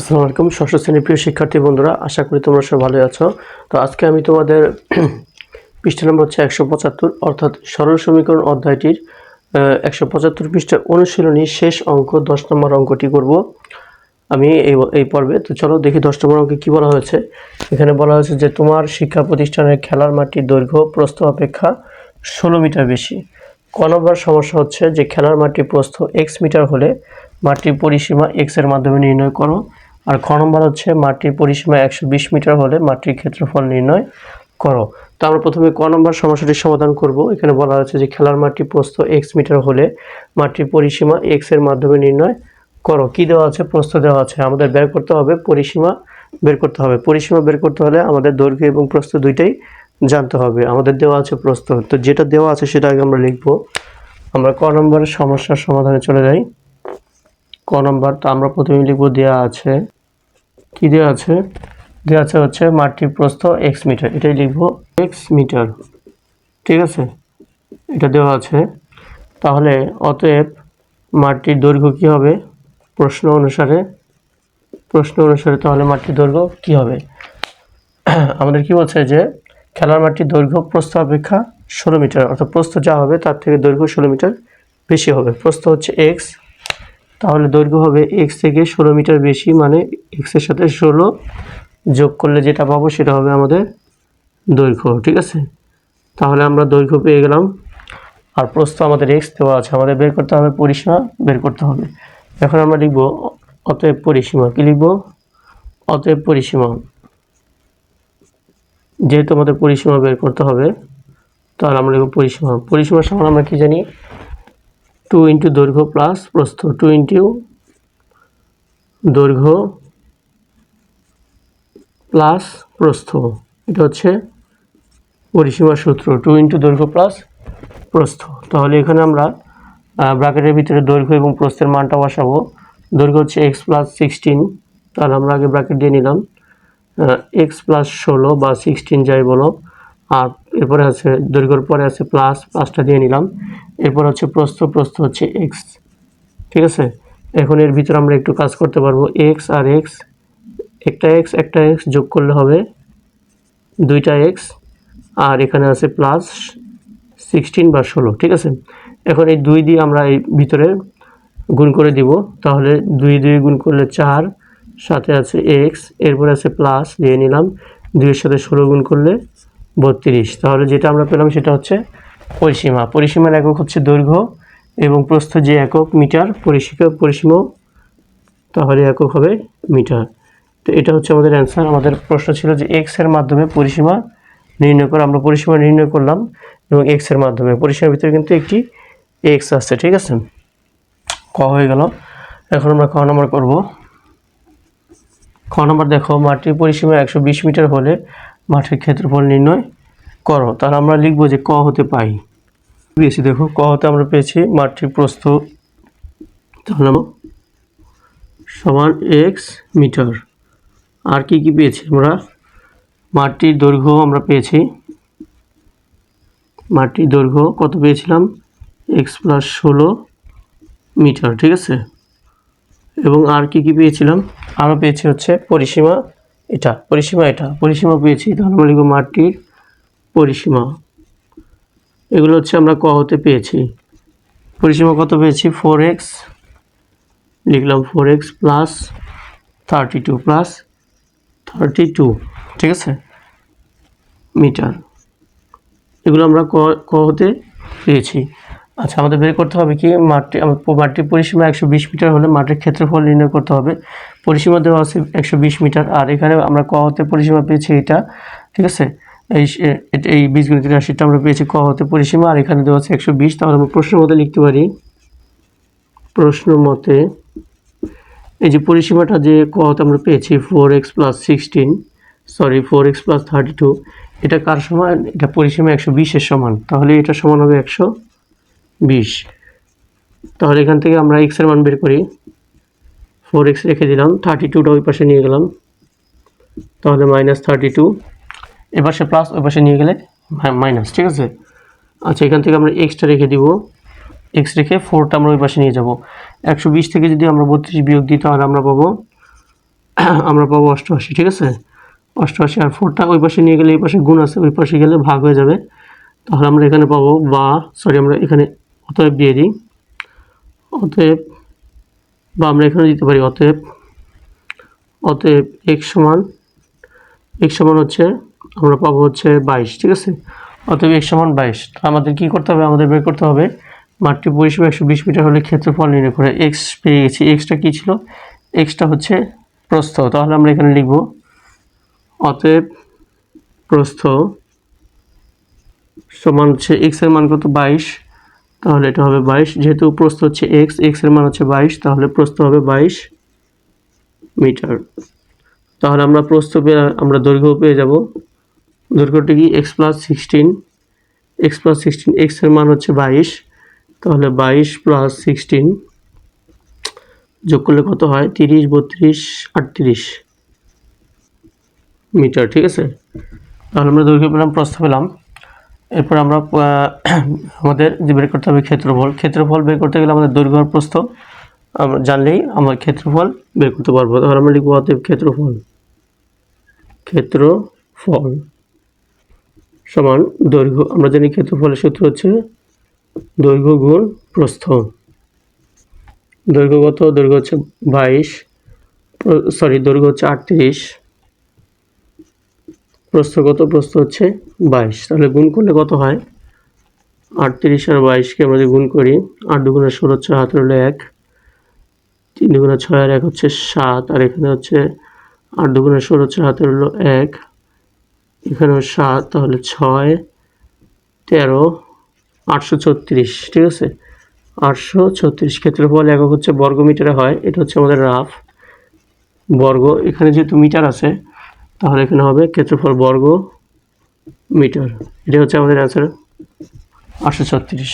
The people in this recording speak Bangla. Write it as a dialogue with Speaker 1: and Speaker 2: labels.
Speaker 1: আসসালামু আলাইকুম, ষষ্ঠ শ্রেণির প্রিয় শিক্ষার্থী বন্ধুরা, আশা করি তোমরা সব ভালো আছো। তো আজকে আমি তোমাদের পৃষ্ঠা নম্বর হচ্ছে একশো পঁচাত্তর, অর্থাৎ সরল সমীকরণ অধ্যায়টির একশো পঁচাত্তর পৃষ্ঠার অনুশীলনী শেষ অঙ্ক, দশ নম্বর অঙ্কটি করব আমি এই এই পর্বে। তো চলো দেখি দশ নম্বর অঙ্কে কী বলা হয়েছে। এখানে বলা হয়েছে যে, তোমার শিক্ষা প্রতিষ্ঠানের খেলার মাটির দৈর্ঘ্য, প্রস্থ অপেক্ষা ষোলো মিটার বেশি। ক নম্বর সমস্যা হচ্ছে যে, খেলার মাটি প্রস্থ এক্স মিটার হলে মাটির পরিসীমা এক্সের মাধ্যমে নির্ণয় করো। আর খ নম্বর হচ্ছে মাটির পরিসীমা একশো বিশ মিটার হলে মাটির ক্ষেত্রফল নির্ণয় করো। তো আমরা প্রথমে ক নম্বর সমস্যাটির সমাধান করব। এখানে বলা হচ্ছে যে খেলার মাটি প্রস্থ এক্স মিটার হলে মাটির পরিসীমা এক্সের মাধ্যমে নির্ণয় করো। কি দেওয়া আছে? প্রস্থ দেওয়া আছে। আমাদের বের করতে হবে পরিসীমা বের করতে হবে। পরিসীমা বের করতে হলে আমাদের দৈর্ঘ্য এবং প্রস্থ দুইটাই জানতে হবে। আমাদের দেওয়া আছে প্রস্থ। তো যেটা দেওয়া আছে সেটা আগে আমরা লিখব। আমরা ক নম্বরের সমস্যার সমাধানে চলে যাই। ক নম্বর তো আমরা প্রথমে লিখব দেওয়া আছে। কি দেওয়া আছে? দেওয়া আছে হচ্ছে মাটির প্রস্থ এক্স মিটার এটাই লিখব এক্স মিটার ঠিক আছে? এটা দেওয়া আছে। তাহলে অতএব মাটির দৈর্ঘ্য কী হবে? প্রশ্ন অনুসারে প্রশ্ন অনুসারে তাহলে মাটির দৈর্ঘ্য কী হবে? আমাদের কি বলছে যে খেলার মাটির দৈর্ঘ্য প্রস্থ অপেক্ষা ষোলো মিটার অর্থাৎ প্রস্থ যা হবে তার থেকে দৈর্ঘ্য ষোলো মিটার বেশি হবে। প্রস্থ হচ্ছে এক্স তাহলে দৈর্ঘ্য হবে এক্স থেকে ষোলো মিটার বেশি মানে এক্সের সাথে ষোলো যোগ করলে যেটা পাবো সেটা হবে আমাদের দৈর্ঘ্য, ঠিক আছে? তাহলে আমরা দৈর্ঘ্য পেয়ে গেলাম। আর প্রস্থ আমাদের এক্স দেওয়া আছে, আমাদের বের করতে হবে পরিসীমা, বের করতে হবে। এখন আমরা লিখব অতএব পরিসীমা, কী লিখব? অতএব পরিসীমা। যেহেতু আমাদের পরিসীমা বের করতে হবে, তাহলে আমরা লিখব পরিসীমা। পরিসীমার সমান আমরা কী জানি? টু ইন্টু দৈর্ঘ্য প্লাস প্রস্থ টু ইন্টু দৈর্ঘ্য প্লাস প্রস্থ এটা হচ্ছে পরিসীমার সূত্র টু ইন্টু দৈর্ঘ্য প্লাস প্রস্থ তাহলে এখানে আমরা ব্র্যাকেটের ভিতরে দৈর্ঘ্য এবং প্রস্থের মানটা বসাবো। দৈর্ঘ্য হচ্ছে এক্স প্লাস সিক্সটিন তাহলে আমরা আগে ব্র্যাকেট দিয়ে নিলাম। এক্স প্লাস ষোলো বা সিক্সটিন যাই বলো, আর এরপরে আছে দৈর্ঘ্যর পরে আছে প্লাস প্লাসটা দিয়ে নিলাম। এরপর হচ্ছে প্রস্থ প্রস্থ হচ্ছে এক্স ঠিক আছে? এখন এর ভিতরে আমরা একটু কাজ করতে পারব। এক্স আর এক্স একটা এক্স একটা এক্স যোগ করলে হবে দুইটা এক্স আর এখানে আছে প্লাস সিক্সটিন বা ষোলো। ঠিক আছে? এখন এই দুই দিয়ে আমরা এই ভিতরে গুণ করে দিব। তাহলে দুই দুই গুণ করলে চার, সাথে আছে এক্স এরপরে আছে প্লাস দিয়ে নিলাম। দুইয়ের সাথে ষোলো গুণ করলে বত্রিশ। তাহলে যেটা আমরা পেলাম সেটা হচ্ছে পরিসীমা। পরিসীমার একক হচ্ছে দৈর্ঘ্য এবং প্রস্থ যে একক, মিটার, পরিসীমা পরিসীমা, তাহলে একক হবে মিটার। তো এটা হচ্ছে আমাদের অ্যান্সার। আমাদের প্রশ্ন ছিল যে এক্সের মাধ্যমে পরিসীমা নির্ণয় করে, আমরা পরিসীমা নির্ণয় করলাম এবং এক্সের মাধ্যমে। পরিসীমার ভিতরে কিন্তু একটি এক্স আছে, ঠিক আছে? ক হয়ে গেল। এখন আমরা ক নম্বর করব। খ নম্বর দেখো, মাটির পরিসীমা একশো বিশ মিটার হলে মাঠের ক্ষেত্রফল নির্ণয় করো। তাহলে আমরা লিখব যে ক হতে পাই। পেয়েছি দেখো, ক হতে আমরা পেয়েছি মাঠটির প্রস্থ তাহলে সমান এক্স মিটার। আর কি কি পেয়েছি আমরা? মাটির দৈর্ঘ্য আমরা পেয়েছি। মাটির দৈর্ঘ্য কত পেয়েছিলাম? এক্স প্লাস ষোলো মিটার, ঠিক আছে? এবং আর কি কি পেয়েছিলাম? আরও পেয়েছি হচ্ছে পরিসীমা এটা, পরিসীমা এটা, পরিসীমা পেয়েছি আমরা লিখব মাটির পরিসীমা। এগুলো হচ্ছে আমরা ক হতে পেয়েছি। পরিসীমা কত পেয়েছি? ফোর এক্স লিখলাম four x plus thirty two plus thirty two ঠিক আছে? মিটার। এগুলো আমরা ক ক হতে পেয়েছি। আচ্ছা আমাদের বের করতে হবে কি? মাটি মাটির পরিসীমা একশো বিশ মিটার হলে মাটির ক্ষেত্রফল নির্ণয় করতে হবে। পরিসীমা দেওয়া আছে একশো বিশ মিটার, আর এখানে আমরা ক হতে পরিসীমা পেয়েছি এটা, ঠিক আছে? এই এই বীজগণিত রাশিটা আমরা পেয়েছি ক হতে পরিসীমা, আর এখানে দেওয়া আছে একশো বিশ, তাহলে আমরা প্রশ্ন মতে লিখতে পারি। প্রশ্ন মতে, এই যে পরিসীমাটা যে ক হতে আমরা পেয়েছি, four x plus sixteen, sorry, four x plus thirty two, এটা কার সমান? এটা পরিসীমা একশো বিশের সমান, তাহলে এটা সমান হবে একশো বিশ। তাহলে এখান থেকে আমরা এক্সের মান বের করি। ফোর এক্স রেখে দিলাম থার্টি টুটা ওই পাশে নিয়ে গেলাম। তাহলে মাইনাস থার্টি টু এ পাশে প্লাস ওই পাশে নিয়ে গেলে মাইনাস ঠিক আছে? আচ্ছা এখান থেকে আমরা এক্সটা রেখে দিব। এক্স রেখে ফোরটা আমরা ওই পাশে নিয়ে যাব। একশো বিশ থেকে যদি আমরা বত্রিশ বিয়োগ দিই, তাহলে আমরা পাবো আমরা পাবো অষ্টআশি, ঠিক আছে? অষ্টআশি আর ফোরটা ওই পাশে নিয়ে গেলে, এই পাশে গুণ আছে, ওই পাশে গেলে ভাগ হয়ে যাবে। তাহলে আমরা এখানে পাবো বা সরি আমরা এখানে অতএব দিয়ে দিই। অতএব বা আমরা এখানে দিতে পারি অতএব অতএব এক সমান এক সমান হচ্ছে, আমরা পাবো হচ্ছে বাইশ, ঠিক আছে? অতএব এক সমান বাইশ আমাদের কী করতে হবে? আমাদের বের করতে হবে মাঠটি পরিষেবা একশো বিশ মিটার হলে ক্ষেত্রফল নির্ণয় করে এক্স পেয়ে গেছি। এক্সটা কী ছিল? এক্সটা হচ্ছে প্রস্থ। তাহলে আমরা এখানে লিখব, অতএব প্রস্থ সমান হচ্ছে এক্সের মান কত? বাইশ। তাহলে এটা হবে বাইশ। যেহেতু প্রস্থ হচ্ছে এক্স এক্সের মান হচ্ছে বাইশ, তাহলে প্রস্থ হবে বাইশ মিটার। তাহলে আমরা প্রস্থ পেয়ে, আমরা দৈর্ঘ্য পেয়ে যাব। দৈর্ঘ্যটি কি? X plus sixteen. X plus sixteen, এক্সের মান হচ্ছে বাইশ। তাহলে বাইশ প্লাস সিক্সটিন যোগ করলে কত হয়? তিরিশ, বত্রিশ, আটত্রিশ মিটার, ঠিক আছে? তাহলে আমরা দৈর্ঘ্য পেলাম, প্রস্থ পেলাম। এরপর আমরা আমাদের যে বের করতে হবে ক্ষেত্রফল। ক্ষেত্রফল বের করতে গেলে আমাদের দৈর্ঘ্য প্রস্থ, আমরা জানলেই আমরা ক্ষেত্রফল বের করতে পারব। তাহলে আমরা লিখব অতএব ক্ষেত্রফল। ক্ষেত্রফল সমান দৈর্ঘ্য। আমরা জানি ক্ষেত্রফলের সূত্র হচ্ছে দৈর্ঘ্য গুণ প্রস্থ। দৈর্ঘ্যগত দৈর্ঘ্য হচ্ছে বাইশ সরি দৈর্ঘ্য হচ্ছে আটত্রিশ। প্রস্থ কত প্রস্থ হচ্ছে বাইশ। তাহলে গুণ করলে কত হয়? আটত্রিশ আর বাইশকে আমরা যদি গুণ করি, আট দুগুণে ষোলো ছয় হাত হলো এক। তিন দুগুণে ছয় আর এক হচ্ছে সাত। আর এখানে হচ্ছে আট দুগুণে ষোলো ছয় হাতে হলো এক। এখানেও সাত, তাহলে ছয়, তেরো, আটশো ছত্রিশ, ঠিক আছে? আটশো ছত্রিশ ক্ষেত্রফল একক হচ্ছে বর্গ মিটারে হয়, এটা হচ্ছে আমাদের রাফ। বর্গ, এখানে যেহেতু মিটার আছে তাহলে এখানে হবে ক্ষেত্রফল বর্গ মিটার। এটা হচ্ছে আমাদের অ্যান্সার আটশো ছত্রিশ।